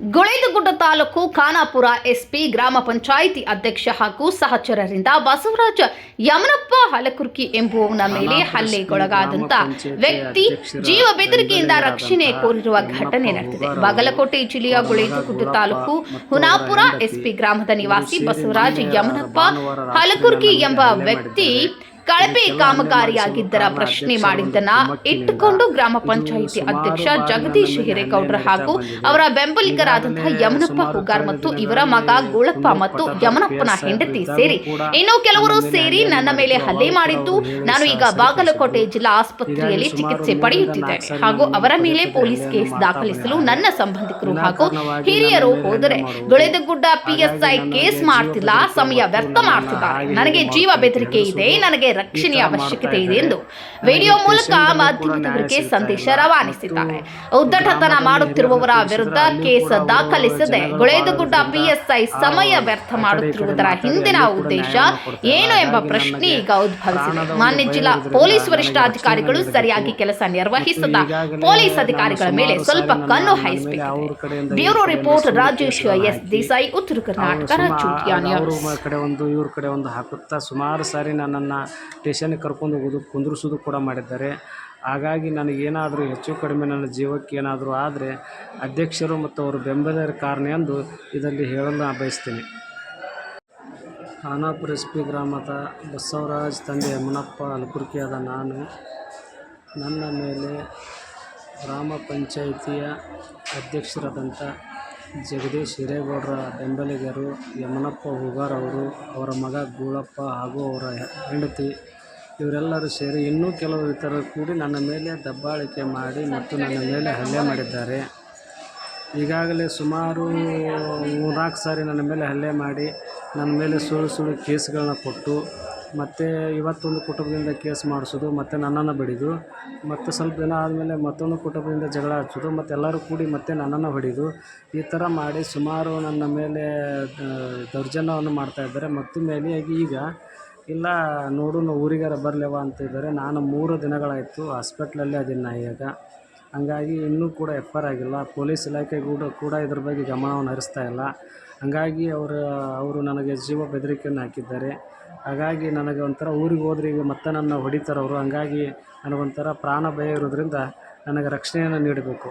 Guledagudda taluk Khanapur SP ಗ್ರಾಮ ಪಂಚಾಯಿತಿ ಅಧ್ಯಕ್ಷ ಹಾಗೂ ಸಹಚರರಿಂದ ಬಸವರಾಜ ಯಮನಪ್ಪ ಹಲಕುರ್ಕಿ ಎಂಬುವವನ ಮೇಲೆ ಹಲ್ಲೆಗೊಳಗಾದಂತ ವ್ಯಕ್ತಿ ಜೀವ ಬೆದರಿಕೆಯಿಂದ ರಕ್ಷಣೆ ಕೋರಿರುವ ಘಟನೆ ನಡೆದಿದೆ. ಬಾಗಲಕೋಟೆ ಜಿಲ್ಲೆಯ ಗುಳೇದಗುಡ್ಡ ತಾಲೂಕು ಹುನಾಪುರ ಎಸ್ಪಿ ಗ್ರಾಮದ ನಿವಾಸಿ ಬಸವರಾಜ ಯಮನಪ್ಪ ಹಲಕುರ್ಕಿ ಎಂಬ ವ್ಯಕ್ತಿ ಕಳಪೆ ಕಾಮಗಾರಿಯಾಗಿದ್ದರ ಪ್ರಶ್ನೆ ಮಾಡಿದ್ದನ್ನ ಇಟ್ಟುಕೊಂಡು ಗ್ರಾಮ ಪಂಚಾಯಿತಿ ಅಧ್ಯಕ್ಷ ಜಗದೀಶ್ ಹಿರೇಗೌಡ್ರ ಹಾಗೂ ಅವರ ಬೆಂಬಲಿಗರಾದಂತಹ ಯಮನಪ್ಪ ಹುಗಾರ್ ಮತ್ತು ಇವರ ಮಗ ಗೋಳಪ್ಪ ಮತ್ತು ಯಮನಪ್ಪನ ಹೆಂಡತಿ ಸೇರಿ ಇನ್ನು ಕೆಲವರು ಸೇರಿ ನನ್ನ ಮೇಲೆ ಹಲ್ಲೆ ಮಾಡಿದ್ದು ನಾನು ಈಗ ಬಾಗಲಕೋಟೆ ಜಿಲ್ಲಾ ಆಸ್ಪತ್ರೆಯಲ್ಲಿ ಚಿಕಿತ್ಸೆ ಪಡೆಯುತ್ತಿದ್ದೇನೆ. ಹಾಗೂ ಅವರ ಮೇಲೆ ಪೊಲೀಸ್ ಕೇಸ್ ದಾಖಲಿಸಲು ನನ್ನ ಸಂಬಂಧಿಕರು ಹಾಗೂ ಹಿರಿಯರು ಹೋದರೆ ಗುಳೆದಗುಡ್ಡ ಪಿಎಸ್ಐ ಕೇಸ್ ಮಾಡ್ತಿಲ್ಲ ಸಮಯ ವ್ಯರ್ಥ ಮಾಡ್ತಿದ್ದಾರೆ. ನನಗೆ ಜೀವ ಬೆದರಿಕೆ ಇದೆ ನನಗೆ ರಕ್ಷಣೆಯ ಅವಶ್ಯಕತೆ ಇದೆ ಎಂದು ವಿಡಿಯೋ ಮೂಲಕ ಮಾಧ್ಯಮದವರಿಗೆ ಸಂದೇಶ ರವಾನಿಸಿದ್ದಾರೆ. ಉದ್ದಟತನ ಮಾಡುತ್ತಿರುವವರ ವಿರುದ್ಧ ಕೇಸ್ ದಾಖಲಿಸದೆ ಗುಳೇದುಗುಡ್ಡ ಪಿಎಸ್ಐ ಸಮಯ ವ್ಯರ್ಥ ಮಾಡುತ್ತಿರುವುದರ ಹಿಂದಿನ ಉದ್ದೇಶ ಏನು ಎಂಬ ಪ್ರಶ್ನೆ ಈಗ ಉದ್ಭವಿಸಿದೆ. ಮಾನ್ಯ ಜಿಲ್ಲಾ ಪೊಲೀಸ್ ವರಿಷ್ಠಾಧಿಕಾರಿಗಳು ಸರಿಯಾಗಿ ಕೆಲಸ ನಿರ್ವಹಿಸದ ಪೊಲೀಸ್ ಅಧಿಕಾರಿಗಳ ಮೇಲೆ ಸ್ವಲ್ಪ ಕಣ್ಣು ಹಾಯಿಸಬೇಕು bureau report Rajesh S Desai Uttara Karnataka ಕಡೆ ಒಂದು ಇವ್ರ ಕಡೆ ಒಂದು ಹಾಕುತ್ತಾ ಸುಮಾರು ಸಾರಿ ನನ್ನನ್ನು ಸ್ಟೇಷನ್ಗೆ ಕರ್ಕೊಂಡು ಹೋಗೋದು, ಕುಂದ್ರಿಸೋದು ಕೂಡ ಮಾಡಿದ್ದಾರೆ. ಹಾಗಾಗಿ ನನಗೇನಾದರೂ ಹೆಚ್ಚು ಕಡಿಮೆ ನನ್ನ ಜೀವಕ್ಕೆ ಏನಾದರೂ ಆದರೆ ಅಧ್ಯಕ್ಷರು ಮತ್ತು ಅವರು ಬೆಂಬಲಿಗರ ಕಾರಣ ಎಂದು ಇದರಲ್ಲಿ ಹೇಳಲು ನಾನು ಬಯಸ್ತೀನಿ. ಖಾನಾಪುರ ಎಸ್ ಪಿ ಗ್ರಾಮದ ಬಸವರಾಜ್ ತಂದೆ ಯಮನಪ್ಪ ಅಲಕುರ್ಕಿಯಾದ ನಾನು. ನನ್ನ ಮೇಲೆ ಗ್ರಾಮ ಪಂಚಾಯಿತಿಯ ಅಧ್ಯಕ್ಷರಾದಂಥ ಜಗದೀಶ್ ಹಿರೇಗೌಡರ ಬೆಂಬಲಿಗರು ಯಮನಪ್ಪ ಹೂಗಾರ್ ಅವರು, ಅವರ ಮಗ ಗೂಳಪ್ಪ ಹಾಗೂ ಅವರ ಹೆಂಡತಿ ಇವರೆಲ್ಲರೂ ಸೇರಿ ಇನ್ನೂ ಕೆಲವು ಇತರರು ಕೂಡಿ ನನ್ನ ಮೇಲೆ ದಬ್ಬಾಳಿಕೆ ಮಾಡಿ ಮತ್ತು ನನ್ನ ಮೇಲೆ ಹಲ್ಲೆ ಮಾಡಿದ್ದಾರೆ. ಈಗಾಗಲೇ ಸುಮಾರು ಮೂರ್ನಾಲ್ಕು ಸಾರಿ ನನ್ನ ಮೇಲೆ ಹಲ್ಲೆ ಮಾಡಿ ನನ್ನ ಮೇಲೆ ಸುಳ್ಳು ಸುಳ್ಳು ಕೇಸ್ಗಳನ್ನ ಕೊಟ್ಟು ಮತ್ತು ಇವತ್ತೊಂದು ಕುಟುಂಬದಿಂದ ಕೇಸ್ ಮಾಡಿಸೋದು, ಮತ್ತು ನನ್ನನ್ನು ಬಡಿದು, ಮತ್ತು ಸ್ವಲ್ಪ ದಿನ ಆದಮೇಲೆ ಮತ್ತೊಂದು ಕುಟುಂಬದಿಂದ ಜಗಳ ಹಚ್ಚೋದು, ಮತ್ತು ಎಲ್ಲರೂ ಕೂಡಿ ಮತ್ತೆ ನನ್ನನ್ನು ಹೊಡೆದು, ಈ ಥರ ಮಾಡಿ ಸುಮಾರು ನನ್ನ ಮೇಲೆ ದೌರ್ಜನ್ಯವನ್ನು ಮಾಡ್ತಾಯಿದ್ದಾರೆ ಮತ್ತು ಮೇಲೆಯಾಗಿ ಈಗ, ಇಲ್ಲ, ನೋಡು ನಾವು ಊರಿಗಾರ ಬರಲೇವಾ ಅಂತಿದ್ದಾರೆ ನಾನು ಮೂರು ದಿನಗಳಾಯಿತು ಹಾಸ್ಪೆಟ್ಲಲ್ಲೇ ಅದೀನಿ ನಾ ಈಗ. ಹಂಗಾಗಿ ಇನ್ನೂ ಕೂಡ ಎಫ್ ಆರ್ ಆಗಿಲ್ಲ. ಪೊಲೀಸ್ ಇಲಾಖೆ ಕೂಡ ಕೂಡ ಇದ್ರ ಬಗ್ಗೆ ಗಮನವನ್ನು ಹರಿಸ್ತಾ ಇಲ್ಲ. ಹಂಗಾಗಿ ಅವರು ಅವರು ನನಗೆ ಜೀವ ಬೆದರಿಕೆಯನ್ನು ಹಾಕಿದ್ದಾರೆ. ಹಾಗಾಗಿ ನನಗೆ ಒಂಥರ ಊರಿಗೆ ಹೋದ್ರೆ ಈಗ ಮತ್ತೆ ನನ್ನ ಹೊಡಿತಾರೆ ಅವರು ಹಂಗಾಗಿ ನನಗೊಂಥರ ಪ್ರಾಣ ಭಯ ಇರೋದ್ರಿಂದ ನನಗೆ ರಕ್ಷಣೆಯನ್ನು ನೀಡಬೇಕು.